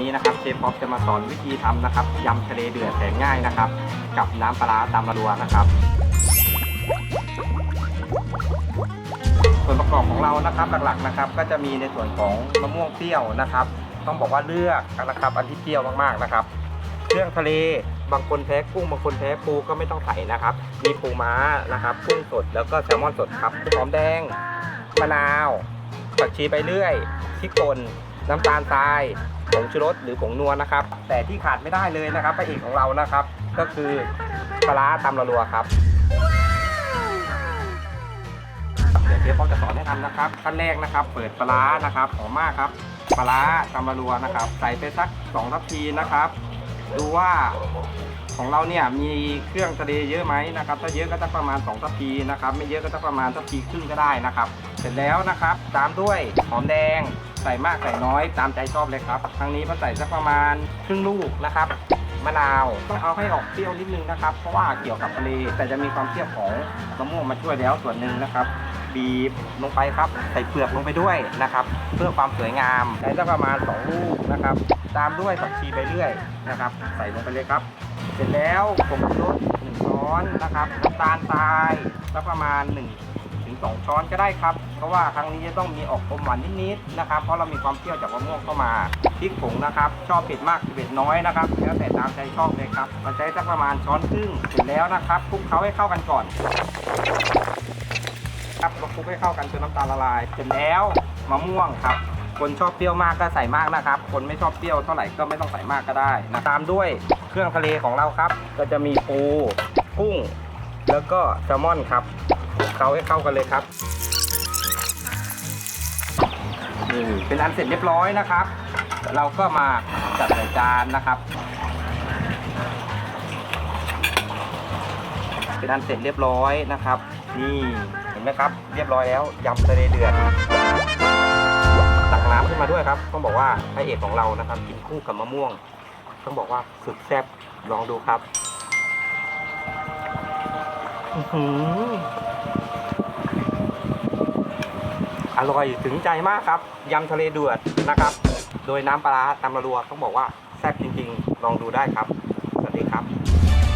นี้นะครับเชฟป๊อปจะมาสอนวิธีทำนะครับยำทะเลเดือดแสนง่ายนะครับ กับน้ำปลาร้าตำระดัวนะครับ ส่วนประกอบของเรานะครับหลักๆนะครับ ก็จะมีในส่วนของมะม่วงเปรี้ยวนะครับ ต้องบอกว่าเลือกนะครับอันที่เปรี้ยวมากๆนะครับเครื่องทะเลบางคนแพ้กุ้งบางคนแพ้ปูก็ไม่ต้องใส่นะครับ มีปูม้านะครับกุ้งสดแล้วก็แซลมอนสดครับหอมแดงมะนาวผักชีไปเรื่อยพริกป่น น้ำตาลทรายผงชูรสหรือผงนัวนะครับ แต่ที่ขาดไม่ได้เลยนะครับพระเอกของเรานะครับ ก็คือปลาร้าตำระรัวครับเดี๋ยวเชฟพ่อจะสอนให้ทำนะครับขั้นแรกนะครับ เปิดปลาร้านะครับหอมมากครับปลาร้าตำระรัวนะครับ ใส่ไปสัก2ทัพพีนะครับ ดูว่าของเราเนี่ยมีเครื่องทะเลเยอะไหมนะครับ ถ้าเยอะก็จะประมาณ2ทัพพีนะครับ ไม่เยอะก็จะประมาณทัพพีครึ่งก็ได้นะครับ เสร็จแล้วนะครับ ตามด้วยหอมแดง ใส่มากใส่น้อยตามใจชอบเลยครับ ครั้งนี้ก็ใส่สักประมาณครึ่งลูกนะครับ มะนาวต้องเอาให้ออกเปรี้ยวนิดนึงนะครับ เพราะว่าเกี่ยวกับทะเลแต่จะมีความเปรี้ยวของมะม่วงมาช่วยแล้วส่วนหนึ่งนะครับ บีบลงไปครับ ใส่เปลือกลงไปด้วยนะครับ เพื่อความสวยงามใช้สักประมาณ2ลูกนะครับ ตามด้วยผักชีไปเรื่อยนะครับ ใส่ลงไปเลยครับ เสร็จแล้วผงชูรสหนึ่งช้อนนะครับน้ำตาลทรายสักประมาณ1ถึง2ช้อนก็ได้ครับ เพราะว่าครั้งนี้จะต้องมีออกอมหวานนิดๆนะครับเพราะเรามีความเปรี้ยวจากมะม่วงเข้ามาพริกผงนะครับ ชอบเผ็ดมากเผ็ดน้อยนะครับแล้วแต่ตามใจชอบเลยครับเราใช้สักประมาณช้อนครึ่งเสร็จแล้วนะครับคลุกเคล้าให้เข้ากันก่อนครับเราคลุกให้เข้ากันจนน้ำตาลละลายเสร็จแล้วมะม่วงครับคนชอบเปรี้ยวมากก็ใส่มากนะครับ คนไม่ชอบเปรี้ยวเท่าไหร่ก็ไม่ต้องใส่มากก็ได้นะตามด้วยเครื่องทะเลของเราครับ ก็จะมีปูกุ้ง แล้วก็แซลมอนครับคลุกเคล้าให้เข้ากันเลยครับ เป็นอันเสร็จเรียบร้อยนะครับ เราก็มาจัดใส่จานนะครับ เป็นอันเสร็จเรียบร้อยนะครับ นี่เห็นไหมครับ เรียบร้อยแล้วยำทะเลเดือดตักน้ำขึ้นมาด้วยครับต้องบอกว่าพระเอกของเรานะครับกินคู่กับมะม่วง ต้องบอกว่าสุดแซ่บลองดูครับ อือหือ อร่อยถึงใจมากครับยำทะเลเดือดนะครับ โดยน้ำปลาตำระรัวต้องบอกว่าแซ่บจริงๆ ลองดูได้ครับ สวัสดีครับ